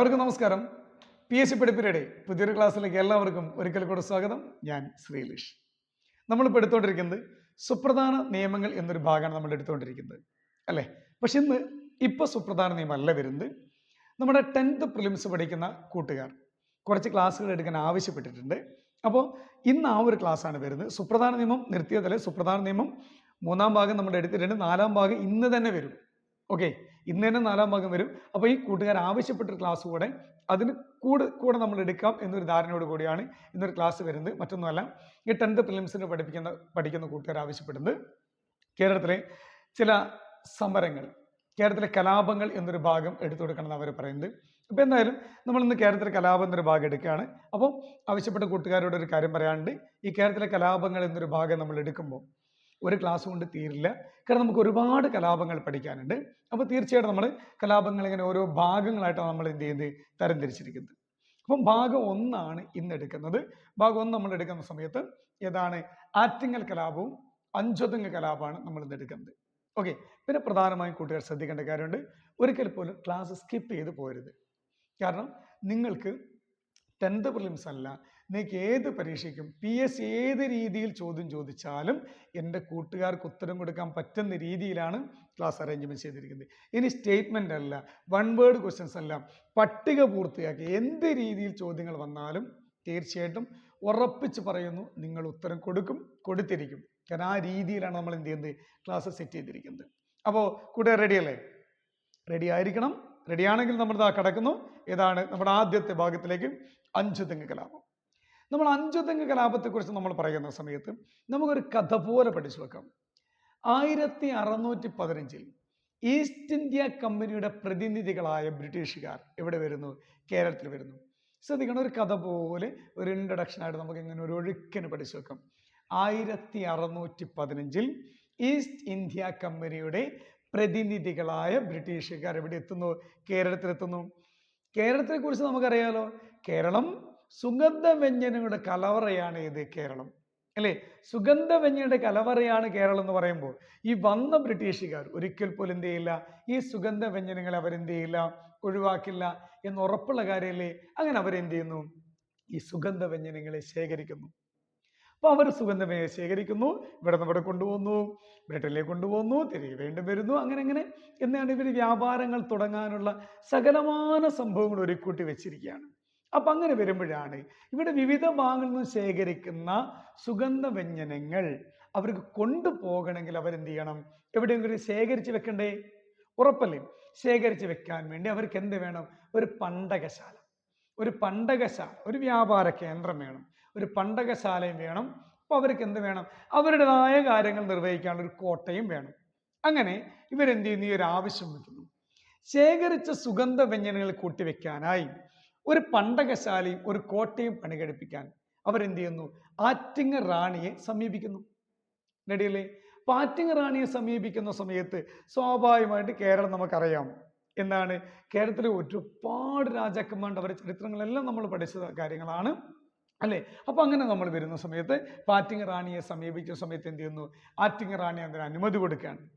എല്ലാവർക്കും നമസ്കാരം. P S C പഠിപ്പിലയുടെ പുതിയൊരു ക്ലാസ്സിലേക്ക് എല്ലാവർക്കും ഒരിക്കൽ കൂടെ സ്വാഗതം. ഞാൻ ശ്രീലീഷ്. നമ്മളിപ്പോൾ എടുത്തുകൊണ്ടിരിക്കുന്നത് സുപ്രധാന നിയമങ്ങൾ എന്നൊരു ഭാഗമാണ് നമ്മൾ എടുത്തുകൊണ്ടിരിക്കുന്നത് അല്ലേ? പക്ഷെ ഇന്ന് ഇപ്പോൾ സുപ്രധാന നിയമമല്ല വരുന്നത്. നമ്മുടെ ടെൻത്ത് പ്രിലിംസ് പഠിക്കുന്ന കൂട്ടുകാർ കുറച്ച് ക്ലാസ്സുകൾ എടുക്കാൻ ആവശ്യപ്പെട്ടിട്ടുണ്ട്. അപ്പോൾ ഇന്ന് ആ ഒരു ക്ലാസ്സാണ് വരുന്നത്. സുപ്രധാന നിയമം നിർത്തിയതല്ലേ? സുപ്രധാന നിയമം മൂന്നാം ഭാഗം നമ്മൾ എടുത്തിട്ടുണ്ട്. നാലാം ഭാഗം ഇന്ന് തന്നെ വരും. ഓക്കെ ഇന്ന് തന്നെ നാലാം ഭാഗം വരും. അപ്പോൾ ഈ കൂട്ടുകാർ ആവശ്യപ്പെട്ട ക്ലാസ് കൂടെ അതിന് കൂടെ കൂടെ നമ്മൾ എടുക്കാം എന്നൊരു ധാരണയോട് കൂടിയാണ് ഇന്നൊരു ക്ലാസ് വരുന്നത്. മറ്റൊന്നുമല്ല ഈ ടെൻത്ത് പ്രിലിംസിന് പഠിപ്പിക്കുന്ന പഠിക്കുന്ന കൂട്ടുകാർ ആവശ്യപ്പെടുന്നത് കേരളത്തിലെ ചില സമരങ്ങൾ കേരളത്തിലെ കലാപങ്ങൾ എന്നൊരു ഭാഗം എടുത്തു കൊടുക്കണം അവർ പറയുന്നത്. അപ്പോൾ എന്തായാലും നമ്മൾ ഇന്ന് കേരളത്തിലെ കലാപം എന്നൊരു ഭാഗം എടുക്കുകയാണ്. അപ്പോൾ ആവശ്യപ്പെട്ട കൂട്ടുകാരോട് ഒരു കാര്യം പറയാനുണ്ട്. ഈ കേരളത്തിലെ കലാപങ്ങൾ എന്നൊരു ഭാഗം നമ്മൾ എടുക്കുമ്പോൾ ഒരു ക്ലാസ് കൊണ്ട് തീരില്ല. കാരണം നമുക്ക് ഒരുപാട് കലാപങ്ങൾ പഠിക്കാനുണ്ട്. അപ്പോൾ തീർച്ചയായിട്ടും നമ്മൾ കലാപങ്ങൾ ഇങ്ങനെ ഓരോ ഭാഗങ്ങളായിട്ടാണ് നമ്മൾ എന്ത് ചെയ്യുന്നത്? തരംതിരിച്ചിരിക്കുന്നത്. അപ്പം ഭാഗം ഒന്നാണ് ഇന്ന് എടുക്കുന്നത്. ഭാഗം ഒന്ന് നമ്മൾ എടുക്കുന്ന സമയത്ത് ഏതാണ്? ആറ്റിങ്ങൽ കലാപവും അഞ്ചൊതുങ്ങ കലാപമാണ് നമ്മൾ ഇന്ന് എടുക്കുന്നത്. ഓക്കെ പിന്നെ പ്രധാനമായും കൂട്ടുകാർ ശ്രദ്ധിക്കേണ്ട കാര്യമുണ്ട്. ഒരിക്കൽ പോലും ക്ലാസ് സ്കിപ്പ് ചെയ്ത് പോരുത്. കാരണം നിങ്ങൾക്ക് ടെൻത്ത് പ്രിലിംസ് അല്ല നിങ്ങൾക്ക് ഏത് പരീക്ഷയ്ക്കും പി എസ് ഏത് രീതിയിൽ ചോദ്യം ചോദിച്ചാലും എന്റെ കൂട്ടുകാർക്ക് ഉത്തരം കൊടുക്കാൻ പറ്റുന്ന രീതിയിലാണ് ക്ലാസ് അറേഞ്ച്മെന്റ് ചെയ്തിരിക്കുന്നത്. ഇനി സ്റ്റേറ്റ്മെന്റ് അല്ല വൺ വേർഡ് ക്വസ്റ്റ്യൻസ് അല്ല പട്ടിക പൂർത്തിയാക്കി എന്ത് രീതിയിൽ ചോദ്യങ്ങൾ വന്നാലും തീർച്ചയായിട്ടും ഉറപ്പിച്ച് പറയുന്നു നിങ്ങൾ ഉത്തരം കൊടുക്കും കൊടുത്തിരിക്കും. കാരണം ആ രീതിയിലാണ് നമ്മൾ എന്ത് ചെയ്യുന്നത്? ക്ലാസ് സെറ്റ് ചെയ്തിരിക്കുന്നത്. അപ്പോൾ കൂട്ടുകാർ റെഡിയല്ലേ റെഡി ആയിരിക്കണം. റെഡി ആണെങ്കിൽ നമ്മൾ ഇതാ കിടക്കുന്നു. ഇതാണ് നമ്മുടെ ആദ്യത്തെ ഭാഗത്തിലേക്ക് അഞ്ച് തെങ്ങ് കലാപം നമ്മൾ അഞ്ചുതെങ്ങ് കലാപത്തെക്കുറിച്ച് നമ്മൾ പറയുന്ന സമയത്ത് നമുക്കൊരു കഥ പോലെ പഠിച്ചു വെക്കാം. ആയിരത്തി അറുന്നൂറ്റി പതിനഞ്ചിൽ ഈസ്റ്റ് ഇന്ത്യ കമ്പനിയുടെ പ്രതിനിധികളായ ബ്രിട്ടീഷുകാർ എവിടെ വരുന്നു? കേരളത്തിൽ വരുന്നു. ശ്രദ്ധിക്കണം ഒരു കഥ പോലെ ഒരു ഇൻട്രഡക്ഷൻ ആയിട്ട് നമുക്ക് ഇങ്ങനെ ഒരു ഒഴുക്കിന് പഠിച്ചു വെക്കാം. ആയിരത്തി അറുന്നൂറ്റി പതിനഞ്ചിൽ ഈസ്റ്റ് ഇന്ത്യ കമ്പനിയുടെ പ്രതിനിധികളായ ബ്രിട്ടീഷുകാർ എവിടെ എത്തുന്നു? കേരളത്തിലെത്തുന്നു. കേരളത്തെ കുറിച്ച് നമുക്കറിയാലോ? കേരളം സുഗന്ധവ്യഞ്ജനങ്ങളുടെ കലവറയാണ് ഇത് കേരളം. അല്ലേ? സുഗന്ധവ്യഞ്ജനയുടെ കലവറയാണ് കേരളം എന്ന് പറയുമ്പോൾ ഈ വന്ന ബ്രിട്ടീഷുകാർ ഒരിക്കൽ പോലും എന്ത് ചെയ്യില്ല? ഈ സുഗന്ധവ്യഞ്ജനങ്ങളെ അവരെന്ത് ചെയ്യില്ല? ഒഴിവാക്കില്ല എന്ന് ഉറപ്പുള്ള കാര്യമല്ലേ? അങ്ങനെ അവരെന്ത് ചെയ്യുന്നു? ഈ സുഗന്ധവ്യഞ്ജനങ്ങളെ ശേഖരിക്കുന്നു. അപ്പോൾ അവർ സുഗന്ധവ്യഞ്ജനം ശേഖരിക്കുന്നു. ഇവിടെ ഇവിടെ കൊണ്ടുപോകുന്നു. ബ്രിട്ടനിലേക്ക് കൊണ്ടുപോകുന്നു. തിരികെ വീണ്ടും വരുന്നു. അങ്ങനെ അങ്ങനെ എന്നാണ് ഇവർ വ്യാപാരങ്ങൾ തുടങ്ങാനുള്ള സകലമാന സംഭവങ്ങൾ ഒരുക്കൂട്ടി വെച്ചിരിക്കുകയാണ്. അപ്പം അങ്ങനെ വരുമ്പോഴാണ് ഇവിടെ വിവിധ ഭാഗങ്ങളിൽ നിന്ന് ശേഖരിക്കുന്ന സുഗന്ധവ്യഞ്ജനങ്ങൾ. അവർക്ക് കൊണ്ടുപോകണമെങ്കിൽ അവരെന്ത് ചെയ്യണം എവിടെയെങ്കിലും ശേഖരിച്ച് വെക്കണ്ടേ? ഉറപ്പല്ലേ? ശേഖരിച്ച് വെക്കാൻ വേണ്ടി അവർക്ക് എന്ത് വേണം? ഒരു പണ്ടകശാല. ഒരു പണ്ടകശാല ഒരു വ്യാപാര കേന്ദ്രം വേണം. ഒരു പണ്ടകശാലയും വേണം. അപ്പോൾ അവർക്ക് എന്ത് വേണം? അവരുടേതായ കാര്യങ്ങൾ നിർവഹിക്കാനുള്ള ഒരു കോട്ടയും വേണം. അങ്ങനെ ഇവരെന്ത് ചെയ്യുന്നു? ഈ ഒരു ആവശ്യം വയ്ക്കുന്നു ശേഖരിച്ച സുഗന്ധ വ്യഞ്ജനങ്ങൾ കൂട്ടിവെക്കാനായി ഒരു പണ്ടകശാലയും ഒരു കോട്ടയും പണികഴിപ്പിക്കാൻ അവരെന്ത് ചെയ്യുന്നു ആറ്റിങ്ങ റാണിയെ സമീപിക്കുന്നു. റെഡിയല്ലേ അപ്പൊ ആറ്റിങ്ങ റാണിയെ സമീപിക്കുന്ന സമയത്ത് സ്വാഭാവികമായിട്ട് കേരളം നമുക്കറിയാം. എന്താണ്? കേരളത്തിലെ ഒരുപാട് രാജാക്കന്മാരുടെ അവരുടെ ചരിത്രങ്ങളെല്ലാം നമ്മൾ പഠിച്ച കാര്യങ്ങളാണ്. അല്ലേ? അപ്പൊ അങ്ങനെ നമ്മൾ വരുന്ന സമയത്ത് ആറ്റിങ്ങ റാണിയെ സമീപിച്ച സമയത്ത് എന്ത് ചെയ്യുന്നു ആറ്റിങ്ങ റാണി അതിന് അനുമതി കൊടുക്കുകയാണ്.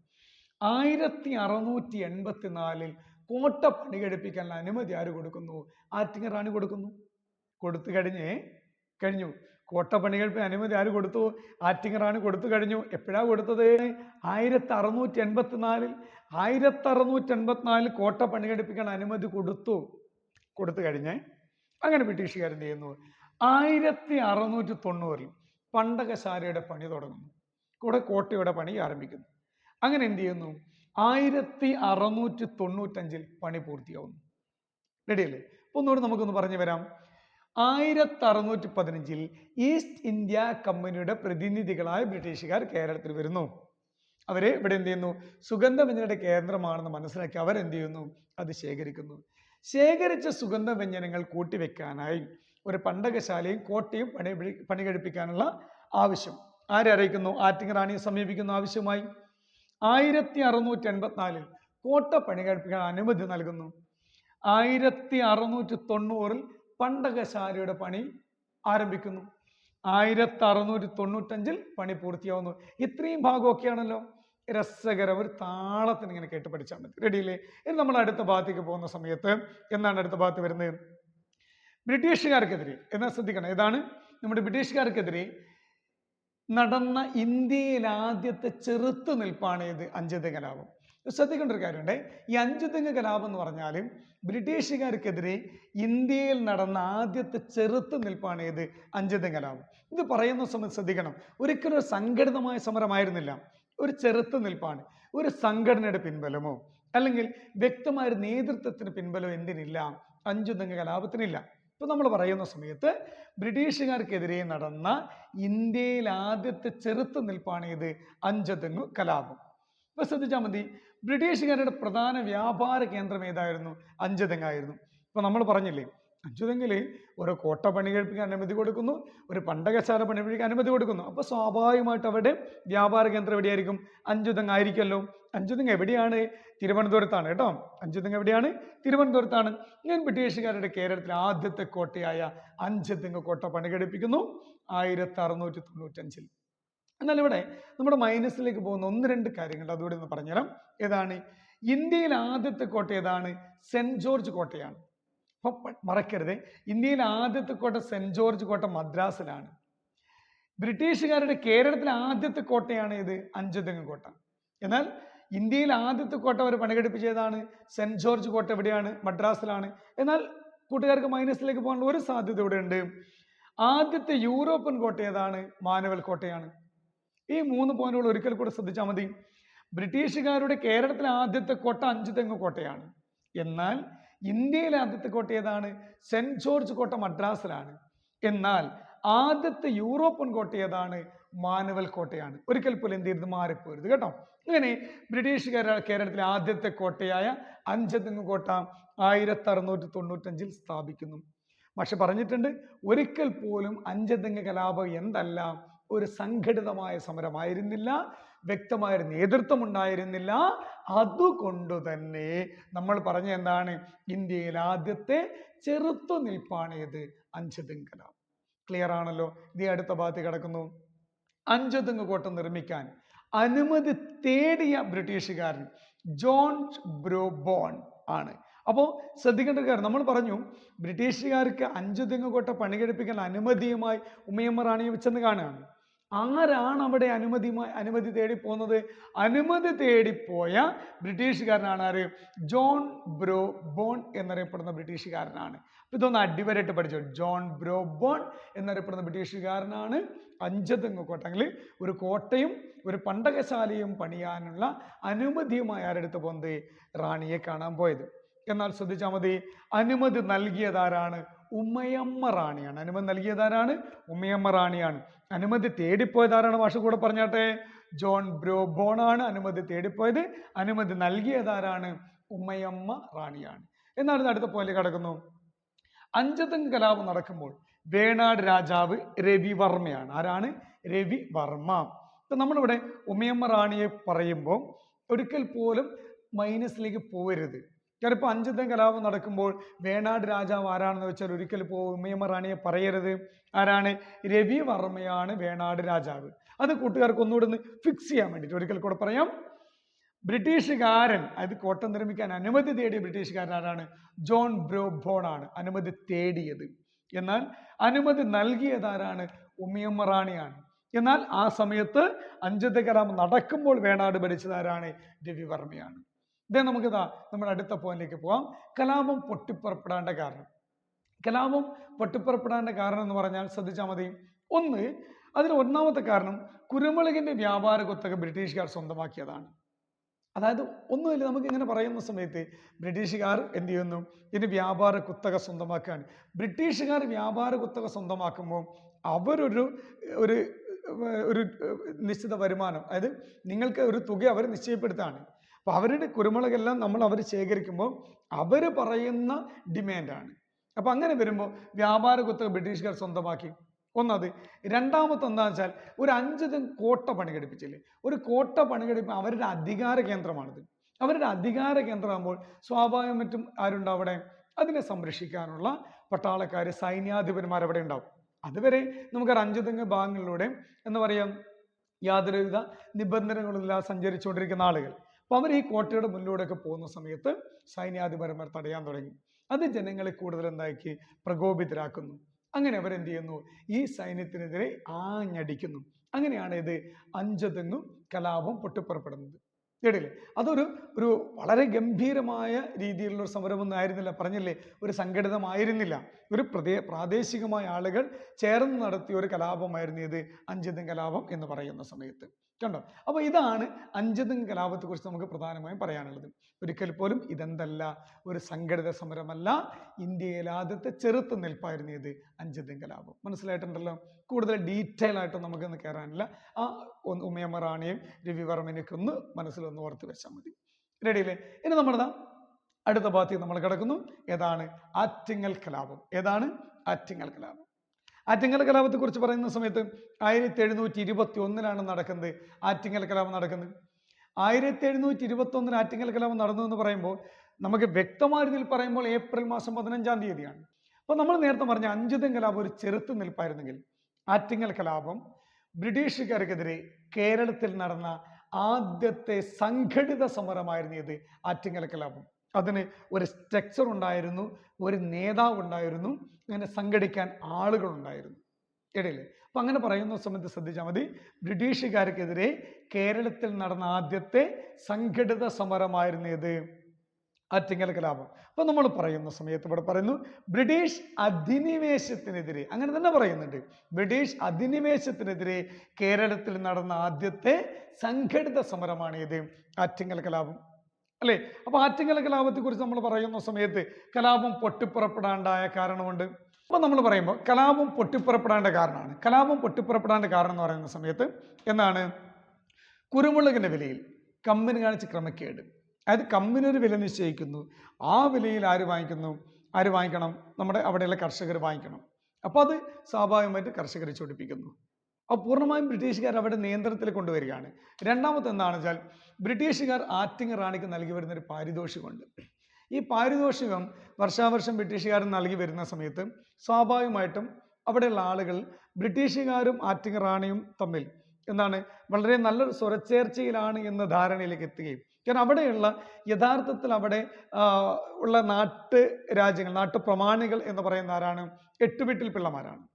ആയിരത്തി അറുന്നൂറ്റി എൺപത്തി നാലിൽ കോട്ട പണി കഴിപ്പിക്കാനുള്ള അനുമതി ആര് കൊടുക്കുന്നു? ആറ്റിങ്ങ റാണി കൊടുക്കുന്നു. കൊടുത്തു കഴിഞ്ഞേ കഴിഞ്ഞു. കോട്ട പണി കഴിപ്പിക്കാൻ അനുമതി ആര് കൊടുത്തു? ആറ്റിങ്ങ റാണി കൊടുത്തു കഴിഞ്ഞു. എപ്പോഴാ കൊടുത്തത്? ആയിരത്തി അറുന്നൂറ്റി എൺപത്തി നാലിൽ ആയിരത്തി അറുന്നൂറ്റി എൺപത്തിനാലിൽ കോട്ട പണി കഴിപ്പിക്കാൻ അനുമതി കൊടുത്തു. കൊടുത്തു കഴിഞ്ഞേ അങ്ങനെ ബ്രിട്ടീഷുകാരൻ ചെയ്യുന്നു? ആയിരത്തി അറുന്നൂറ്റി തൊണ്ണൂറിൽ പണ്ടകശാലയുടെ പണി തുടങ്ങുന്നു. കൂടെ കോട്ടയുടെ പണി ആരംഭിക്കുന്നു. അങ്ങനെ എന്ത് ചെയ്യുന്നു? ആയിരത്തി അറുന്നൂറ്റി തൊണ്ണൂറ്റഞ്ചിൽ പണി പൂർത്തിയാവുന്നു. റെഡിയല്ലേ? അപ്പൊ ഒന്നുകൂടെ നമുക്കൊന്ന് പറഞ്ഞു വരാം. ആയിരത്തി അറുന്നൂറ്റി പതിനഞ്ചിൽ ഈസ്റ്റ് ഇന്ത്യ കമ്പനിയുടെ പ്രതിനിധികളായ ബ്രിട്ടീഷുകാർ കേരളത്തിൽ വരുന്നു. അവരെ ഇവിടെ എന്ത് ചെയ്യുന്നു? സുഗന്ധവ്യഞ്ജനയുടെ കേന്ദ്രമാണെന്ന് മനസ്സിലാക്കി അവർ എന്ത് ചെയ്യുന്നു? അത് ശേഖരിക്കുന്നു. ശേഖരിച്ച സുഗന്ധവ്യഞ്ജനങ്ങൾ കൂട്ടിവെക്കാനായി ഒരു പണ്ടകശാലയും കോട്ടയും പണി പണി കഴിപ്പിക്കാനുള്ള ആവശ്യം. ആരെ അറിയിക്കുന്നു? ആറ്റിങ്ങറാണിയെ സമീപിക്കുന്ന ആവശ്യമായി ആയിരത്തി അറുന്നൂറ്റി എൺപത്തിനാലിൽ കോട്ട പണി കഴിപ്പിക്കാൻ അനുമതി നൽകുന്നു. ആയിരത്തി അറുന്നൂറ്റി തൊണ്ണൂറിൽ പണ്ടകശാലയുടെ പണി ആരംഭിക്കുന്നു. ആയിരത്തി അറുന്നൂറ്റി തൊണ്ണൂറ്റഞ്ചിൽ പണി പൂർത്തിയാവുന്നു. ഇത്രയും ഭാഗമൊക്കെയാണല്ലോ. രസകരം ഒരു താളത്തിന് ഇങ്ങനെ കേട്ട് പഠിച്ചാൽ മതി. റെഡിയില്ലേ ഇനി നമ്മൾ അടുത്ത ഭാഗത്തേക്ക് പോകുന്ന സമയത്ത് എന്താണ് അടുത്ത ഭാഗത്ത് വരുന്നത്? ബ്രിട്ടീഷുകാർക്കെതിരെ എന്നാൽ ശ്രദ്ധിക്കണം. ഏതാണ്? നമ്മുടെ ബ്രിട്ടീഷുകാർക്കെതിരെ നടന്ന ഇന്ത്യയിൽ ആദ്യത്തെ ചെറുത്തുനിൽപ്പാണ് ഇത് അഞ്ചുത കലാപം. ശ്രദ്ധിക്കേണ്ട ഒരു കാര്യമുണ്ട്. ഈ അഞ്ചുതെങ്ങ് കലാപം എന്ന് പറഞ്ഞാൽ ബ്രിട്ടീഷുകാർക്കെതിരെ ഇന്ത്യയിൽ നടന്ന ആദ്യത്തെ ചെറുത്ത് നിൽപ്പാണ് ഇത് അഞ്ചുതെങ്ങ് കലാപം. ഇത് പറയുന്ന സമയത്ത് ശ്രദ്ധിക്കണം. ഒരിക്കലും ഒരു സംഘടിതമായ സമരമായിരുന്നില്ല. ഒരു ചെറുത്ത് നിൽപ്പാണ്. ഒരു സംഘടനയുടെ പിൻബലമോ അല്ലെങ്കിൽ വ്യക്തമായ ഒരു നേതൃത്വത്തിന് പിൻബലമോ എന്തിനില്ല? അഞ്ചുതെങ്ങ് കലാപത്തിനില്ല. ഇപ്പൊ നമ്മൾ പറയുന്ന സമയത്ത് ബ്രിട്ടീഷുകാർക്കെതിരെ നടന്ന ഇന്ത്യയിൽ ആദ്യത്തെ ചെറുത്ത് നിൽപ്പാണ് ഇത് അഞ്ചതങ്ങ് കലാപം. ഇപ്പം ശ്രദ്ധിച്ചാൽ മതി ബ്രിട്ടീഷുകാരുടെ പ്രധാന വ്യാപാര കേന്ദ്രം ഏതായിരുന്നു? അഞ്ചതങ്ങായിരുന്നു. ഇപ്പം നമ്മൾ പറഞ്ഞില്ലേ അഞ്ചുതെങ്ങിൽ ഒരു കോട്ട പണി കഴിപ്പിക്കാൻ അനുമതി കൊടുക്കുന്നു ഒരു പണ്ടകശാല പണി കഴിപ്പിക്കാൻ അനുമതി കൊടുക്കുന്നു. അപ്പോൾ സ്വാഭാവികമായിട്ട് അവിടെ വ്യാപാര കേന്ദ്രം എവിടെയായിരിക്കും? അഞ്ചുതെങ്ങ് ആയിരിക്കുമല്ലോ. അഞ്ചുതെങ്ങ് എവിടെയാണ്? തിരുവനന്തപുരത്താണ് കേട്ടോ. അഞ്ചുതെങ്ങ് എവിടെയാണ്? തിരുവനന്തപുരത്താണ്. ഞാൻ ബ്രിട്ടീഷുകാരുടെ കേരളത്തിലെ ആദ്യത്തെ കോട്ടയായ അഞ്ചുതെങ്ങ് കോട്ട പണി കഴിപ്പിക്കുന്നു ആയിരത്തി അറുന്നൂറ്റി തൊണ്ണൂറ്റഞ്ചിൽ എന്നാൽ ഇവിടെ നമ്മുടെ മൈനസിലേക്ക് പോകുന്ന ഒന്ന് രണ്ട് കാര്യങ്ങൾ അതുകൂടി ഒന്ന് പറഞ്ഞുതരാം. ഏതാണ്? ഇന്ത്യയിലെ ആദ്യത്തെ കോട്ട ഏതാണ്? സെന്റ് ജോർജ് കോട്ടയാണ്. അപ്പൊ പ- മറക്കരുത്. ഇന്ത്യയിൽ ആദ്യത്തെ കോട്ട സെന്റ് ജോർജ് കോട്ട മദ്രാസിലാണ്. ബ്രിട്ടീഷുകാരുടെ കേരളത്തിലെ ആദ്യത്തെ കോട്ടയാണ് ഇത് അഞ്ചുതെങ്ങ് കോട്ട. എന്നാൽ ഇന്ത്യയിൽ ആദ്യത്തെ കോട്ട അവർ പണികടിപ്പിച്ചതാണ് സെന്റ് ജോർജ് കോട്ട എവിടെയാണ്? മദ്രാസിലാണ്. എന്നാൽ കൂട്ടുകാർക്ക് മൈനസിലേക്ക് പോകാനുള്ള ഒരു സാധ്യത ഇവിടെ ഉണ്ട്. ആദ്യത്തെ യൂറോപ്യൻ കോട്ട ഏതാണ്? മാനുവൽ കോട്ടയാണ്. ഈ മൂന്ന് പോയിന്റുകൾ ഒരിക്കൽ കൂടെ ശ്രദ്ധിച്ചാൽ മതി. ബ്രിട്ടീഷുകാരുടെ കേരളത്തിലെ ആദ്യത്തെ കോട്ട അഞ്ചുതെങ്ങ് കോട്ടയാണ്. എന്നാൽ ഇന്ത്യയിലെ ആദ്യത്തെ കോട്ട ഏതാണ്? സെന്റ് ജോർജ് കോട്ട മദ്രാസിലാണ്. എന്നാൽ ആദ്യത്തെ യൂറോപ്യൻ കോട്ട ഏതാണ്? മാനുവൽ കോട്ടയാണ്. ഒരിക്കൽ പോലും എന്ത് ചെയ്യരുത്? മാറിപ്പോരുത് കേട്ടോ. ഇങ്ങനെ ബ്രിട്ടീഷുകാർ കേരളത്തിലെ ആദ്യത്തെ കോട്ടയായ അഞ്ചുതെങ്ങ് കോട്ട ആയിരത്തി അറുന്നൂറ്റി തൊണ്ണൂറ്റഞ്ചിൽ സ്ഥാപിക്കുന്നു. പക്ഷെ പറഞ്ഞിട്ടുണ്ട് ഒരിക്കൽ പോലും അഞ്ചുതെങ്ങ് കലാപം എന്തല്ല ഒരു സംഘടിതമായ സമരമായിരുന്നില്ല. വ്യക്തമായ നേതൃത്വം ഉണ്ടായിരുന്നില്ല അതുകൊണ്ട് തന്നെ നമ്മൾ പറഞ്ഞ എന്താണ്? ഇന്ത്യയിൽ ആദ്യത്തെ ചെറുത്തുനിൽപ്പാണ് ഇത് അഞ്ചുതിങ്കല. ക്ലിയർ ആണല്ലോ? ഇതേ അടുത്ത ഭാഗത്ത് കിടക്കുന്നു. അഞ്ചുതെങ്ങ് കോട്ട നിർമ്മിക്കാൻ അനുമതി തേടിയ ബ്രിട്ടീഷുകാരൻ ജോൺ ബ്രോബോൺ ആണ്. അപ്പോൾ ശ്രദ്ധിക്കേണ്ട കാര്യം നമ്മൾ പറഞ്ഞു ബ്രിട്ടീഷുകാർക്ക് അഞ്ചുതെങ്ങ് കോട്ട പണി കഴിപ്പിക്കാൻ അനുമതിയുമായി ഉമ്മയമ്മ റാണിയെ വെച്ചെന്ന് കാണുകയാണ്. ആരാണ് അവിടെ അനുമതി അനുമതി തേടി പോകുന്നത് അനുമതി തേടിപ്പോയ ബ്രിട്ടീഷുകാരനാണ് ആര് ജോൺ ബ്രോ ബോൺ എന്നറിയപ്പെടുന്ന ബ്രിട്ടീഷുകാരനാണ്. അപ്പോൾ ഇതൊന്ന് അടിവരായിട്ട് പഠിച്ചു. ജോൺ ബ്രോ ബോൺ എന്നറിയപ്പെടുന്ന ബ്രിട്ടീഷുകാരനാണ്. അഞ്ചതെങ്ങ് കോട്ട അല്ലെങ്കിൽ ഒരു കോട്ടയും ഒരു പണ്ടകശാലയും പണിയാനുള്ള അനുമതിയുമായി ആരെടുത്ത് പോകുന്നത് റാണിയെ കാണാൻ പോയത്. എന്നാൽ ശ്രദ്ധിച്ചാൽ മതി. അനുമതി നൽകിയതാരാണ് ഉമ്മയമ്മ റാണിയാണ്. അനുമതി നൽകിയതാരാണ് ഉമ്മയമ്മ റാണിയാണ്. അനുമതി തേടിപ്പോയതാരാണ് വാഷ കൂടെ പറഞ്ഞാട്ടെ? ജോൺ ബ്രോ ആണ് അനുമതി തേടിപ്പോയത്. അനുമതി നൽകിയതാരാണ്? ഉമ്മയമ്മ റാണിയാണ്. എന്നാണ് അടുത്ത പോലെ കിടക്കുന്നു. അഞ്ചതങ് കലാപം നടക്കുമ്പോൾ വേണാട് രാജാവ് രവിവർമ്മയാണ് ആരാണ്? രവിവർമ്മ ഇപ്പൊ നമ്മളിവിടെ ഉമ്മയമ്മ റാണിയെ പറയുമ്പോൾ ഒരിക്കൽ പോലും മൈനസിലേക്ക് പോകരുത് കാരണം ഇപ്പൊ അഞ്ചതം കലാപം നടക്കുമ്പോൾ വേണാട് രാജാവ് ആരാണെന്ന് വെച്ചാൽ ഒരിക്കൽ പോ ഉമ്മയമ്മ റാണിയെ പറയരുത്. ആരാണ്? രവിവർമ്മയാണ് വേണാട് രാജാവ്. അത് കൂട്ടുകാർക്ക് ഒന്നുകൂടെ ഒന്ന് ഫിക്സ് ചെയ്യാൻ വേണ്ടിയിട്ട് ഒരിക്കൽ കൂടെ പറയാം. ബ്രിട്ടീഷുകാരൻ അത് കോട്ട നിർമ്മിക്കാൻ അനുമതി തേടിയ ബ്രിട്ടീഷുകാരൻ ആരാണ്? ജോൺ ബ്രോബോൺ ആണ് അനുമതി തേടിയത്. എന്നാൽ അനുമതി നൽകിയത് ആരാണ്? ഉമ്മയമ്മ റാണിയാണ്. എന്നാൽ ആ സമയത്ത് അഞ്ചത്തെ കലാപം നടക്കുമ്പോൾ വേണാട് ഭരിച്ചത് ആരാണ്? രവിവർമ്മയാണ് ഇതേ നമുക്കിതാ നമ്മുടെ അടുത്ത പോയിന്റിലേക്ക് പോകാം കലാപം പൊട്ടിപ്പുറപ്പെടാണ്ട കാരണം. കലാപം പൊട്ടിപ്പുറപ്പെടാണ്ട കാരണം എന്ന് പറഞ്ഞാൽ ശ്രദ്ധിച്ചാൽ മതി. ഒന്ന് അതിൽ ഒന്നാമത്തെ കാരണം കുരുമുളകിന്റെ വ്യാപാര കുത്തക ബ്രിട്ടീഷുകാർ സ്വന്തമാക്കിയതാണ്. അതായത് ഒന്നുമില്ല നമുക്ക് ഇങ്ങനെ പറയുന്ന സമയത്ത് ബ്രിട്ടീഷുകാർ എന്ത് ചെയ്യുന്നു? ഇതിന് വ്യാപാര കുത്തക സ്വന്തമാക്കുകയാണ്. ബ്രിട്ടീഷുകാർ വ്യാപാര കുത്തക സ്വന്തമാക്കുമ്പോൾ അവരൊരു ഒരു ഒരു നിശ്ചിത വരുമാനം അതായത് നിങ്ങൾക്ക് ഒരു തുക അവർ നിശ്ചയപ്പെടുത്താണ് അപ്പോൾ അവരുടെ കുരുമുളകെല്ലാം നമ്മൾ അവർ ശേഖരിക്കുമ്പോൾ അവർ പറയുന്ന ഡിമാൻഡാണ്. അപ്പോൾ അങ്ങനെ വരുമ്പോൾ വ്യാപാര കുത്തക ബ്രിട്ടീഷുകാർ സ്വന്തമാക്കി. ഒന്നത് രണ്ടാമത്തെ എന്താ വെച്ചാൽ ഒരു അഞ്ച് ദിനം കോട്ട പണികടിപ്പിച്ചില്ലേ ഒരു കോട്ട പണികടിപ്പ് അവരുടെ അധികാര കേന്ദ്രമാണിത്. അവരുടെ അധികാര കേന്ദ്രമാകുമ്പോൾ സ്വാഭാവികം മറ്റും ആരുണ്ടാവും അവിടെ അതിനെ സംരക്ഷിക്കാനുള്ള പട്ടാളക്കാർ സൈന്യാധിപന്മാർ അവിടെ ഉണ്ടാവും. അതുവരെ നമുക്ക് അഞ്ച് തെങ്ങ് ഭാഗങ്ങളിലൂടെ എന്താ പറയാ യാതൊരുവിധ നിബന്ധനകളില്ലാതെ സഞ്ചരിച്ചുകൊണ്ടിരിക്കുന്ന ആളുകൾ. അപ്പോൾ അവർ ഈ കോട്ടയുടെ മുന്നിലൂടെയൊക്കെ പോകുന്ന സമയത്ത് സൈന്യാധിപരന്മാർ തടയാൻ തുടങ്ങി. അത് ജനങ്ങളെ കൂടുതൽ എന്താക്കി? പ്രകോപിതരാക്കുന്നു. അങ്ങനെ അവരെന്ത് ചെയ്യുന്നു? ഈ സൈന്യത്തിനെതിരെ ആഞ്ഞടിക്കുന്നു. അങ്ങനെയാണ് ഇത് അഞ്ചതെങ്ങും കലാപം പൊട്ടിപ്പുറപ്പെടുന്നത്. കേട്ടില്ലേ? അതൊരു ഒരു വളരെ ഗംഭീരമായ രീതിയിലുള്ള ഒരു സമരമൊന്നും ആയിരുന്നില്ല പറഞ്ഞില്ലേ? ഒരു സംഘടിതമായിരുന്നില്ല. ഒരു പ്രദേ പ്രാദേശികമായ ആളുകൾ ചേർന്ന് നടത്തിയ ഒരു കലാപമായിരുന്നു ഇത് അഞ്ചുതം കലാപം എന്ന് പറയുന്ന സമയത്ത്. കണ്ടോ? അപ്പോൾ ഇതാണ് അഞ്ചുതം കലാപത്തെക്കുറിച്ച് നമുക്ക് പ്രധാനമായും പറയാനുള്ളത്. ഒരിക്കൽ പോലും ഇതെന്തല്ല ഒരു സംഘടിത സമരമല്ല ഇന്ത്യയിലെ ആദ്യത്തെ ചെറുത്ത് നിൽപ്പായിരുന്നു ഇത് അഞ്ചുതം കലാപം. മനസ്സിലായിട്ടുണ്ടല്ലോ? കൂടുതൽ ഡീറ്റെയിൽ ആയിട്ട് നമുക്കൊന്ന് കയറാനില്ല ആ ഒന്ന് ഉമയമ്മ റാണിയും രവിവർമ്മനെയൊക്കെ ഒന്ന് മനസ്സിലൊന്ന് ഓർത്ത് വെച്ചാൽ മതി. റെഡിയല്ലേ ഇനി നമ്മളിതാ അടുത്ത ഭാഗത്തേക്ക് നമ്മൾ കിടക്കുന്നു. ഏതാണ്? ആറ്റിങ്ങൽ കലാപം. ഏതാണ്? ആറ്റിങ്ങൽ കലാപം. ആറ്റിങ്ങൽ കലാപത്തെ കുറിച്ച് പറയുന്ന സമയത്ത് ആയിരത്തി എഴുന്നൂറ്റി ഇരുപത്തി ഒന്നിലാണ് നടക്കുന്നത് ആറ്റിങ്ങൽ കലാപം നടക്കുന്നത്. ആയിരത്തി എഴുന്നൂറ്റി ഇരുപത്തി ഒന്നിന് ആറ്റിങ്ങൽ കലാപം നടന്നു എന്ന് പറയുമ്പോൾ നമുക്ക് വ്യക്തമായ രീതിയിൽ പറയുമ്പോൾ ഏപ്രിൽ മാസം പതിനഞ്ചാം തീയതിയാണ്. അപ്പോൾ നമ്മൾ നേരത്തെ പറഞ്ഞ അഞ്ചുതം കലാപം ഒരു ചെറുത്ത് നിൽപ്പായിരുന്നെങ്കിൽ ആറ്റിങ്ങൽ കലാപം ബ്രിട്ടീഷുകാർക്കെതിരെ കേരളത്തിൽ നടന്ന ആദ്യത്തെ സംഘടിത സമരമായിരുന്നു ഇത് ആറ്റിങ്ങൽ കലാപം അതിന് ഒരു സ്ട്രക്ചർ ഉണ്ടായിരുന്നു ഒരു നേതാവ് ഉണ്ടായിരുന്നു അങ്ങനെ സംഘടിക്കാൻ ആളുകൾ ഉണ്ടായിരുന്നു. ഇടയിൽ അപ്പൊ അങ്ങനെ പറയുന്ന സമയത്ത് ശ്രദ്ധിച്ചാൽ മതി ബ്രിട്ടീഷുകാർക്കെതിരെ കേരളത്തിൽ നടന്ന ആദ്യത്തെ സംഘടിത സമരമായിരുന്നു ഇത്. ആറ്റിങ്ങൽ കലാപം. അപ്പൊ നമ്മൾ പറയുന്ന സമയത്ത് ഇവിടെ പറയുന്നു ബ്രിട്ടീഷ് അധിനിവേശത്തിനെതിരെ അങ്ങനെ തന്നെ പറയുന്നുണ്ട്. ബ്രിട്ടീഷ് അധിനിവേശത്തിനെതിരെ കേരളത്തിൽ നടന്ന ആദ്യത്തെ സംഘടിത സമരമാണ് ഇത് ആറ്റിങ്ങൽ കലാപം. അല്ലേ? അപ്പോൾ ആറ്റിങ്ങൽ കലാപത്തെ കുറിച്ച് നമ്മൾ പറയുന്ന സമയത്ത് കലാപം പൊട്ടിപ്പുറപ്പെടാണ്ടായ കാരണമുണ്ട്. അപ്പോൾ നമ്മൾ പറയുമ്പോൾ കലാപം പൊട്ടിപ്പുറപ്പെടാണ്ട കാരണമാണ്. കലാപം പൊട്ടിപ്പുറപ്പെടാണ്ട കാരണം എന്ന് പറയുന്ന സമയത്ത് എന്താണ്? കുരുമുളകിന്റെ വിലയിൽ കമ്പനി കാണിച്ച ക്രമക്കേട്. അതായത് കമ്പനി ഒരു വില നിശ്ചയിക്കുന്നു. ആ വിലയിൽ ആര് വാങ്ങിക്കുന്നു? ആര് വാങ്ങിക്കണം? നമ്മുടെ അവിടെയുള്ള കർഷകർ വാങ്ങിക്കണം. അപ്പോൾ അത് സ്വാഭാവികമായിട്ട് കർഷകർ ചൊടിപ്പിക്കുന്നു. അപ്പോൾ പൂർണമായും ബ്രിട്ടീഷുകാർ അവിടെ നിയന്ത്രണത്തിൽ കൊണ്ടുവരികയാണ്. രണ്ടാമത്തെ എന്താണെന്ന് വെച്ചാൽ ബ്രിട്ടീഷുകാർ ആറ്റിങ് റാണിക്ക് നൽകി വരുന്ന ഒരു പാരിതോഷികമുണ്ട്. ഈ പാരിതോഷികം വർഷാവർഷം ബ്രിട്ടീഷുകാർ നൽകി വരുന്ന സമയത്ത് സ്വാഭാവികമായിട്ടും അവിടെയുള്ള ആളുകൾ ബ്രിട്ടീഷുകാരും ആറ്റിങ് റാണിയും തമ്മിൽ എന്താണ്? വളരെ നല്ലൊരു സ്വരച്ചേർച്ചയിലാണ് എന്ന ധാരണയിലേക്ക് എത്തുകയും. കാരണം അവിടെയുള്ള യഥാർത്ഥത്തിൽ അവിടെ ഉള്ള നാട്ട് രാജ്യങ്ങൾ നാട്ടു പ്രമാണികൾ എന്ന് പറയുന്ന ആരാണ്? എട്ടുവീട്ടിൽ പിള്ളമാരാണ്.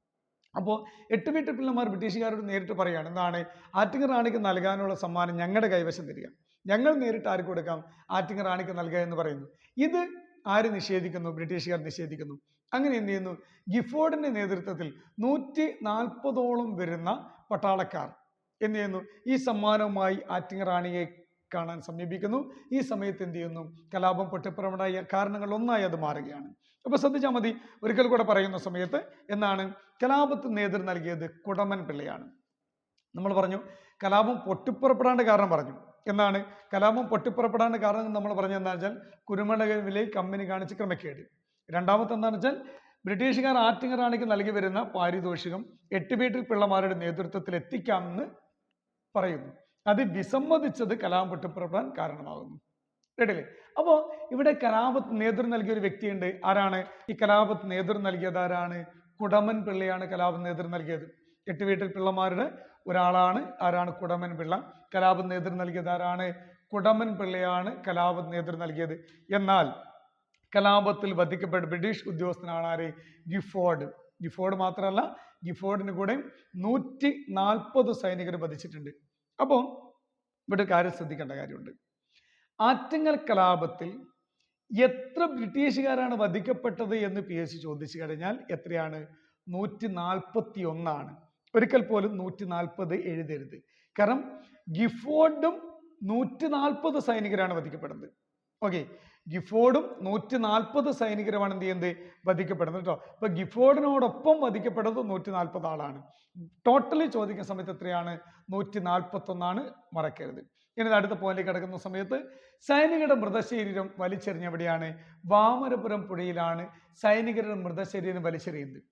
അപ്പോൾ എട്ടുവീട്ടിൽ പിള്ളമാർ ബ്രിട്ടീഷുകാരോട് നേരിട്ട് പറയുകയാണ് എന്താണ്? ആറ്റിങ്ങ റാണിക്ക് നൽകാനുള്ള സമ്മാനം ഞങ്ങളുടെ കൈവശം തരിക. ഞങ്ങൾ നേരിട്ട് ആർക്ക് കൊടുക്കാം? ആറ്റിങ്ങ റാണിക്ക് നൽകുക എന്ന് പറയുന്നു. ഇത് ആര് നിഷേധിക്കുന്നു? ബ്രിട്ടീഷുകാർ നിഷേധിക്കുന്നു. അങ്ങനെ എന്ത് ചെയ്യുന്നു? ഗിഫോർഡിന്റെ നേതൃത്വത്തിൽ നൂറ്റി നാൽപ്പതോളം വരുന്ന പട്ടാളക്കാർ എന്ത് ചെയ്യുന്നു? ഈ സമ്മാനവുമായി ആറ്റിങ്ങ റാണിയെ കാണാൻ സമീപിക്കുന്നു. ഈ സമയത്ത് എന്ത് ചെയ്യുന്നു? കലാപം പൊട്ടിപ്പുറമുണ്ടായ കാരണങ്ങൾ ഒന്നായി അത് മാറുകയാണ്. അപ്പൊ ശ്രദ്ധിച്ചാൽ മതി. ഒരിക്കൽ കൂടെ പറയുന്ന സമയത്ത് എന്നാണ് കലാപത്തിന് നേതൃത്വം നൽകിയത് കുടമൻ പിള്ളയാണ്. നമ്മൾ പറഞ്ഞു കലാപം പൊട്ടിപ്പുറപ്പെടാണ്ട് കാരണം പറഞ്ഞു. എന്നാണ് കലാപം പൊട്ടിപ്പുറപ്പെടാണ്ട് കാരണം നമ്മൾ പറഞ്ഞ എന്താണെന്ന് വെച്ചാൽ കുരുമുളക് വിലയിൽ കമ്പനി കാണിച്ച് ക്രമക്കേട്. രണ്ടാമത്തെ എന്താണെന്ന് വെച്ചാൽ ബ്രിട്ടീഷുകാർ ആറ്റിങ്ങ റാണിക്ക് നൽകി വരുന്ന പാരിതോഷികം എട്ടുപേട്ടിൽ പിള്ളമാരുടെ നേതൃത്വത്തിൽ എത്തിക്കാമെന്ന് പറയുന്നു. അത് വിസമ്മതിച്ചത് കലാം പൊട്ടിപ്പുറപ്പെടാൻ കാരണമാകുന്നു. കേട്ടില്ലേ? അപ്പോ ഇവിടെ കലാപത്ത് നേതൃത്വം നൽകിയ ഒരു വ്യക്തിയുണ്ട്. ആരാണ്? ഈ കലാപത്ത് നേതൃത്വം നൽകിയത് ആരാണ്? കുടമൻ പിള്ളയാണ് കലാപം നേതൃത്വം നൽകിയത്. എട്ട് വീട്ടിൽ പിള്ളമാരുടെ ഒരാളാണ് ആരാണ് കുടമൻ പിള്ള? കലാപം നേതൃത്വം നൽകിയത് ആരാണ്? കുടമൻ പിള്ളയാണ് കലാപം നേതൃത്വം നൽകിയത്. എന്നാൽ കലാപത്തിൽ വധിക്കപ്പെട്ട ബ്രിട്ടീഷ് ഉദ്യോഗസ്ഥനാണ് ആര്? ഗിഫോർഡ്. ഗിഫോർഡ് മാത്രമല്ല ഗിഫോർഡിന് കൂടെ നൂറ്റി നാൽപ്പത് സൈനികർ വധിച്ചിട്ടുണ്ട്. അപ്പോൾ ഇവിടെ കാര്യം ശ്രദ്ധിക്കേണ്ട കാര്യമുണ്ട്. ആറ്റങ്ങൽ കലാപത്തിൽ എത്ര ബ്രിട്ടീഷുകാരാണ് വധിക്കപ്പെട്ടത് എന്ന് പി എസ് സി ചോദിച്ചു കഴിഞ്ഞാൽ എത്രയാണ്? നൂറ്റി നാൽപ്പത്തി ഒന്നാണ് ഒരിക്കൽ പോലും നൂറ്റി നാൽപ്പത് എഴുതരുത്. കാരണം ഗിഫോർഡും നൂറ്റി നാൽപ്പത് സൈനികരാണ് വധിക്കപ്പെടുന്നത്. ഓക്കെ. ഗിഫോർഡും നൂറ്റി നാൽപ്പത് സൈനികരുമാണ് എന്ത് ചെയ്യുന്നത്? വധിക്കപ്പെടുന്നത് കേട്ടോ അപ്പൊ ഗിഫോർഡിനോടൊപ്പം വധിക്കപ്പെടുന്നത് നൂറ്റി നാൽപ്പത് ആളാണ്. ടോട്ടലി ചോദിക്കുന്ന സമയത്ത് എത്രയാണ്? നൂറ്റി നാൽപ്പത്തി ഒന്നാണ് മറക്കരുത്. ഇനി അടുത്ത പോയിന്റ് കിടക്കുന്ന സമയത്ത് സൈനികരുടെ മൃതശരീരം വലിച്ചെറിഞ്ഞെവിടെയാണ്? വാമരപുരം പുഴയിലാണ് സൈനികരുടെ മൃതശരീരം വലിച്ചെറിയുന്നത്.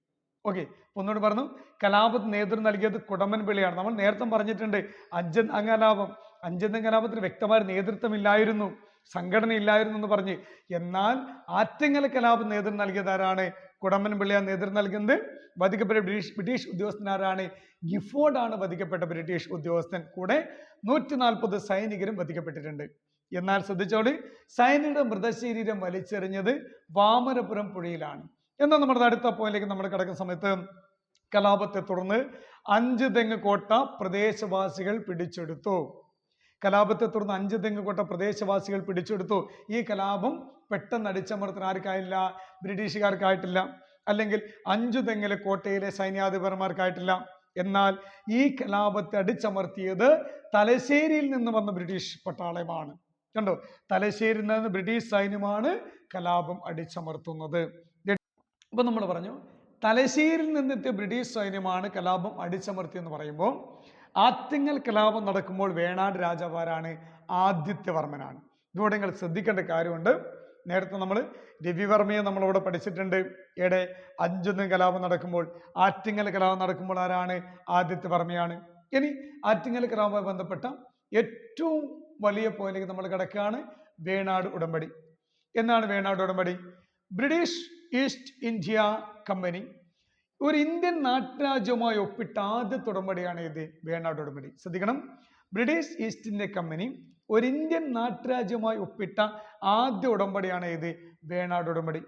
ഓക്കെ ഒന്നുകൂടി പറഞ്ഞു. കലാപത്ത് നേതൃത്വം നൽകിയത് കുടമൻ പിള്ളയാണ്. നമ്മൾ നേരത്തെ പറഞ്ഞിട്ടുണ്ട് അഞ്ചൻ കലാപം. അഞ്ചന്തം കലാപത്തിന് വ്യക്തമായ നേതൃത്വമില്ലായിരുന്നു സംഘടന ഇല്ലായിരുന്നു എന്ന് പറഞ്ഞ് എന്നാൽ ആറ്റിങ്ങൽ കലാപം നേതൃത്വം നൽകിയത് ആരാണ്? കുടമ്പൻപിള്ളിയ നേതൃത്വം നൽകുന്നത് വധിക്കപ്പെട്ട ബ്രിട്ടീഷ് ബ്രിട്ടീഷ് ഉദ്യോഗസ്ഥനാരാണ് ആണ് വധിക്കപ്പെട്ട ബ്രിട്ടീഷ് ഉദ്യോഗസ്ഥൻ. കൂടെ നൂറ്റി നാൽപ്പത് സൈനികരും വധിക്കപ്പെട്ടിട്ടുണ്ട്. എന്നാൽ ശ്രദ്ധിച്ചോളി സൈനികരുടെ മൃതശരീരം വലിച്ചെറിഞ്ഞത് വാമനപുരം പുഴയിലാണ്. എന്നാൽ നമ്മുടെ അടുത്ത പോയിന്റിലേക്ക് നമ്മൾ കിടക്കുന്ന സമയത്ത് കലാപത്തെ തുടർന്ന് അഞ്ച് തെങ്ങ് കോട്ട പ്രദേശവാസികൾ പിടിച്ചെടുത്തു. കലാപത്തെ തുടർന്ന് അഞ്ച് തെങ്ങ് കോട്ട പ്രദേശവാസികൾ പിടിച്ചെടുത്തു. ഈ കലാപം പെട്ടെന്ന് അടിച്ചമർത്താൻ ആർക്കായില്ല? ബ്രിട്ടീഷുകാർക്കായിട്ടില്ല. അല്ലെങ്കിൽ അഞ്ചു തെങ്ങിലെ കോട്ടയിലെ സൈന്യാധിപന്മാർക്കായിട്ടില്ല. എന്നാൽ ഈ കലാപത്തെ അടിച്ചമർത്തിയത് തലശ്ശേരിയിൽ നിന്ന് വന്ന ബ്രിട്ടീഷ് പട്ടാളമാണ്. കണ്ടോ? തലശ്ശേരിയിൽ നിന്ന് ബ്രിട്ടീഷ് സൈന്യമാണ് കലാപം അടിച്ചമർത്തുന്നത്. അപ്പൊ നമ്മൾ പറഞ്ഞു തലശ്ശേരിയിൽ നിന്നെത്തിയ ബ്രിട്ടീഷ് സൈന്യമാണ് കലാപം അടിച്ചമർത്തിയെന്ന് പറയുമ്പോൾ ആറ്റിങ്ങൽ കലാപം നടക്കുമ്പോൾ വേണാട് രാജാവാരാണ് ആദിത്യവർമ്മനാണ്. ഇതോടെ നിങ്ങൾ ശ്രദ്ധിക്കേണ്ട കാര്യമുണ്ട്. നേരത്തെ നമ്മൾ രവിവർമ്മയെ നമ്മളിവിടെ പഠിച്ചിട്ടുണ്ട്. ഇവിടെ അഞ്ചൊന്നും കലാപം നടക്കുമ്പോൾ ആറ്റിങ്ങൽ കലാപം നടക്കുമ്പോൾ ആരാണ്? ആദിത്യവർമ്മയാണ്. ഇനി ആറ്റിങ്ങൽ കലാപവുമായി ബന്ധപ്പെട്ട ഏറ്റവും വലിയ പോയിന്റിലേക്ക് നമ്മൾ കിടക്കുകയാണ് വേണാട് ഉടമ്പടി. എന്നാണ് വേണാട് ഉടമ്പടി? British East India Company. ഒരു ഇന്ത്യൻ നാട്ടുരാജ്യവുമായി ഒപ്പിട്ട ആദ്യത്തെ ഉടമ്പടിയാണ് ഇത് വേണാട് ഉടമ്പടി. ശ്രദ്ധിക്കണം. ബ്രിട്ടീഷ് ഈസ്റ്റ് ഇന്ത്യ കമ്പനി ഒരു ഇന്ത്യൻ നാട്ടുരാജ്യവുമായി ഒപ്പിട്ട ആദ്യ ഉടമ്പടിയാണ് ഇത് വേണാട് ഉടമ്പടി.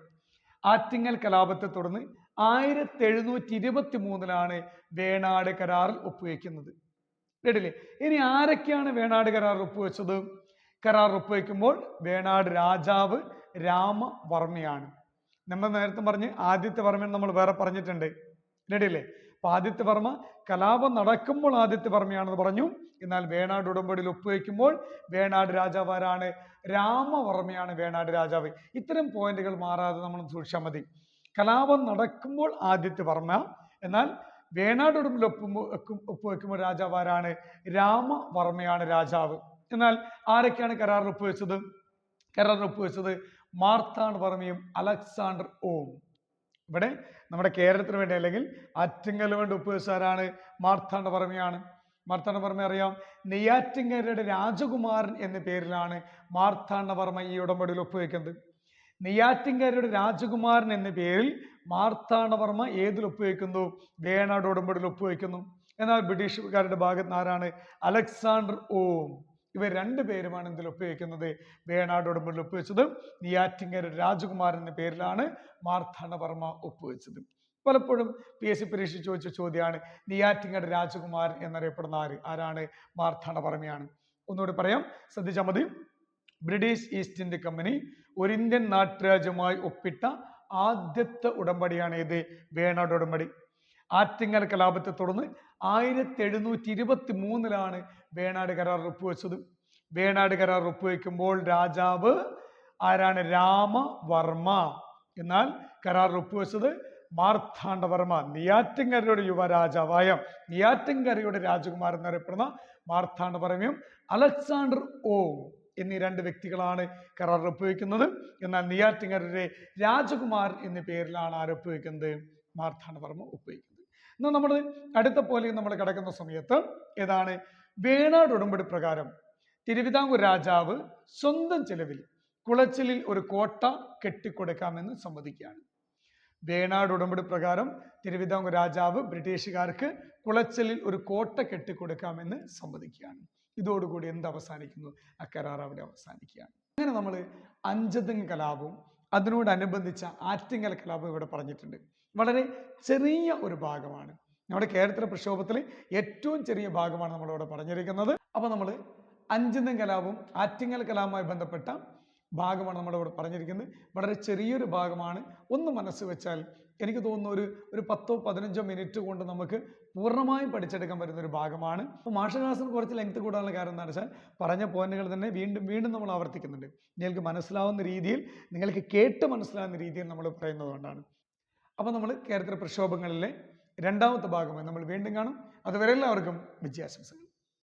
ആറ്റിങ്ങൽ കലാപത്തെ തുടർന്ന് ആയിരത്തി എഴുന്നൂറ്റി ഇരുപത്തി മൂന്നിലാണ് വേണാട് കരാറിൽ ഒപ്പുവെക്കുന്നത്. കേട്ടില്ലേ? ഇനി ആരൊക്കെയാണ് വേണാട് കരാർ ഒപ്പുവെച്ചത്? കരാർ ഒപ്പുവെക്കുമ്പോൾ വേണാട് രാജാവ് രാമവർമ്മയാണ്. നമ്മൾ നേരത്തെ പറഞ്ഞ് ആദിത്യ വർമ്മൻ നമ്മൾ വേറെ പറഞ്ഞിട്ടുണ്ട്. റെഡിയല്ലേ അപ്പൊ ആദിത്യ വർമ്മ കലാപം നടക്കുമ്പോൾ ആദിത്യ വർമ്മയാണെന്ന് പറഞ്ഞു. എന്നാൽ വേണാട് ഉടമ്പടിയിൽ ഒപ്പുവെക്കുമ്പോൾ വേണാട് രാജാവ് ആരാണ് രാമവർമ്മയാണ് വേണാട് രാജാവ്. ഇത്തരം പോയിന്റുകൾ മാറാതെ നമ്മൾ സൂക്ഷിച്ചാൽ മതി. കലാപം നടക്കുമ്പോൾ ആദിത്യ വർമ്മ എന്നാൽ വേണാട് ഉടമ്പിൽ ഒപ്പുമ്പോൾ ഒപ്പുവെക്കുമ്പോൾ രാജാവ് ആരാണ് രാമവർമ്മയാണ് രാജാവ്. എന്നാൽ ആരൊക്കെയാണ് കരാറിൽ ഒപ്പുവെച്ചത്? കരാറിൽ ഒപ്പുവെച്ചത് മാർത്താണ്ഡ് വർമ്മയും അലക്സാണ്ടർ ഓം. ഇവിടെ നമ്മുടെ കേരളത്തിന് വേണ്ടി അല്ലെങ്കിൽ ആറ്റിങ്ങൽ വേണ്ടി ഒപ്പുവെച്ചാരാണ് മാർത്താണ്ഡ വർമ്മയാണ് മാർത്താണ്ഡ വർമ്മ അറിയാം? നെയ്യാറ്റിങ്കരയുടെ രാജകുമാരൻ എന്ന പേരിലാണ് മാർത്താണ്ഡ വർമ്മ ഈ ഉടമ്പടിയിൽ ഒപ്പുവെക്കുന്നത് നെയ്യാറ്റിങ്കരയുടെ രാജകുമാരൻ എന്ന പേരിൽ മാർത്താണ്ഡവർമ്മ ഏതിൽ ഒപ്പുവെക്കുന്നു വേണാട് ഉടമ്പടിയിൽ ഒപ്പുവെക്കുന്നു എന്നാൽ ബ്രിട്ടീഷുകാരുടെ ഭാഗത്ത് ആരാണ്? Alexander Orme. ഇവർ രണ്ടുപേരുമാണ് ഇതിൽ ഒപ്പുവെക്കുന്നത് വേണാട് ഉടമ്പടിയിൽ ഒപ്പുവെച്ചത് നെയ്യാറ്റിങ്കര രാജകുമാരൻ പേരിലാണ് മാർത്താണ്ഡവർമ്മ ഒപ്പുവെച്ചത്. പലപ്പോഴും പി എസ് സി പരീക്ഷ ചോദിച്ച ചോദ്യമാണ് നെയ്യാറ്റിങ്കര രാജകുമാരൻ എന്നറിയപ്പെടുന്ന ആര്? ആരാണ് മാർത്താണ്ഡവർമ്മയാണ് ഒന്നുകൂടി പറയാം. ശ്രദ്ധിച്ചാൽ മതി. ബ്രിട്ടീഷ് ഈസ്റ്റ് ഇന്ത്യ കമ്പനി ഒരു ഇന്ത്യൻ നാട്ടുരാജ്യമായി ഒപ്പിട്ട ആദ്യത്തെ ഉടമ്പടിയാണ് ഇത് വേണാട് ഉടമ്പടി. ആറ്റിങ്ങൽ കലാപത്തെ തുടർന്ന് ആയിരത്തി എഴുന്നൂറ്റി ഇരുപത്തി മൂന്നിലാണ് വേണാട് കരാർ ഒപ്പുവെച്ചത്. വേണാട് കരാർ ഒപ്പുവെക്കുമ്പോൾ രാജാവ് ആരാണ്? രാമവർമ്മ. എന്നാൽ കരാർ ഒപ്പുവെച്ചത് മാർത്താണ്ഡവർമ്മ. നെയ്യാറ്റിൻകരയുടെ യുവരാജാവായ നെയ്യാറ്റിൻകരയുടെ രാജകുമാരൻ എന്നറിയപ്പെടുന്ന മാർത്താണ്ഡവർമ്മയും അലക്സാണ്ടർ ഓ എന്നീ രണ്ട് വ്യക്തികളാണ് കരാർ ഒപ്പുവെക്കുന്നത്. എന്നാൽ നെയ്യാറ്റിൻകരയുടെ രാജകുമാരൻ എന്ന പേരിലാണ് ആര് ഒപ്പുവെക്കുന്നത് മാർത്താണ്ഡവർമ്മ ഒപ്പുവെക്കുന്നത്. എന്നാൽ നമ്മൾ അടുത്ത പോലെ നമ്മൾ കിടക്കുന്ന സമയത്ത് ഏതാണ്? വേണാട് ഉടമ്പടി പ്രകാരം തിരുവിതാംകൂർ രാജാവ് സ്വന്തം ചെലവിൽ കുളച്ചിലിൽ ഒരു കോട്ട കെട്ടിക്കൊടുക്കാമെന്ന് സമ്മതിക്കുകയാണ്. വേണാട് ഉടമ്പടി പ്രകാരം തിരുവിതാംകൂർ രാജാവ് ബ്രിട്ടീഷുകാർക്ക് കുളച്ചിലിൽ ഒരു കോട്ട കെട്ടിക്കൊടുക്കാമെന്ന് സമ്മതിക്കുകയാണ്. ഇതോടുകൂടി എന്ത് അവസാനിക്കുന്നു? ആ കരാർ അവിടെ അവസാനിക്കുകയാണ്. അങ്ങനെ നമ്മൾ അഞ്ചതങ് കലാപവും അതിനോടനുബന്ധിച്ച ആറ്റിങ്ങൽ കലാപം ഇവിടെ പറഞ്ഞിട്ടുണ്ട്. വളരെ ചെറിയ ഒരു ഭാഗമാണ്. നമ്മുടെ കേരളത്തിലെ പ്രക്ഷോഭത്തിലെ ഏറ്റവും ചെറിയ ഭാഗമാണ് നമ്മളിവിടെ പറഞ്ഞിരിക്കുന്നത്. അപ്പോൾ നമ്മൾ അഞ്ചിന്തം കലാപവും ആറ്റിങ്ങൽ കലാപവുമായി ബന്ധപ്പെട്ട ഭാഗമാണ് നമ്മളിവിടെ പറഞ്ഞിരിക്കുന്നത്. വളരെ ചെറിയൊരു ഭാഗമാണ്. ഒന്ന് മനസ്സ് വെച്ചാൽ എനിക്ക് തോന്നുന്നു ഒരു ഒരു പത്തോ പതിനഞ്ചോ മിനിറ്റ് കൊണ്ട് നമുക്ക് പൂർണമായും പഠിച്ചെടുക്കാൻ പറ്റുന്ന ഒരു ഭാഗമാണ്. അപ്പോൾ മാഷക്ലാസ്സിന് കുറച്ച് ലെങ്ത് കൂടാനുള്ള കാരണം എന്താണെന്ന് വെച്ചാൽ പറഞ്ഞ പോയിന്റുകൾ തന്നെ വീണ്ടും വീണ്ടും നമ്മൾ ആവർത്തിക്കുന്നുണ്ട്. നിങ്ങൾക്ക് മനസ്സിലാവുന്ന രീതിയിൽ നിങ്ങൾക്ക് കേട്ട് മനസ്സിലാവുന്ന രീതിയിൽ നമ്മൾ പറയുന്നതുകൊണ്ടാണ് അപ്പോൾ നമ്മൾ കേരളത്തിലെ പ്രക്ഷോഭങ്ങളിലെ രണ്ടാമത്തെ ഭാഗമായി നമ്മൾ വീണ്ടും കാണും. അതുവരെ എല്ലാവർക്കും വിജയാശംസകൾ.